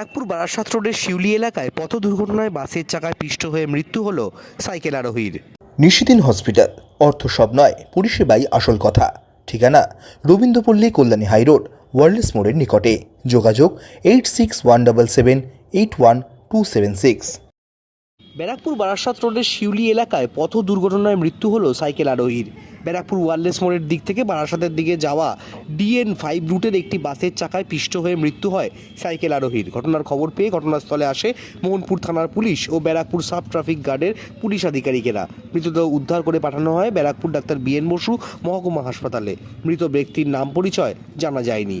ব্যারাকপুর বারাসাত রোডের শিউলি এলাকায় পথ দুর্ঘটনায় বাসের চাকায় পিষ্ট হয়ে মৃত্যু হল সাইকেল আরোহীর। নিশিদিন হসপিটাল। অর্থ সব নয়, পরিষেবাই আসল কথা। ঠিকানা, রবীন্দ্রপল্লী কল্যাণী হাইরোড ওয়ার্ল্ডস মোড়ের নিকটে। যোগাযোগ, eight six one double seven, eight one two seven six. Barrackpore Barasat রোডের শিউলি এলাকায় পথ দুর্ঘটনায় মৃত্যু হল সাইকেল আরোহীর। ব্যারাকপুর ওয়ারলেস মোড়ের দিক থেকে বারাসাতের দিকে যাওয়া ডিএন ফাইভ রুটের একটি বাসের চাকায় পিষ্ট হয়ে মৃত্যু হয় সাইকেল আরোহীর। ঘটনার খবর পেয়ে ঘটনাস্থলে আসে মোহনপুর থানার পুলিশ ও ব্যারাকপুর সাব ট্রাফিক গার্ডের পুলিশ আধিকারিকেরা। মৃতদেহ উদ্ধার করে পাঠানো হয় ব্যারাকপুর ডাক্তার বিএন বসু মহকুমা হাসপাতালে। মৃত ব্যক্তির নাম পরিচয় জানা যায়নি।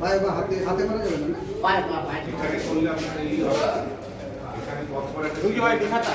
পায়ে বা হাতে হাতে মারা যাবে না পায়ে পা পায়ে ঢুকি ভাই খাতা?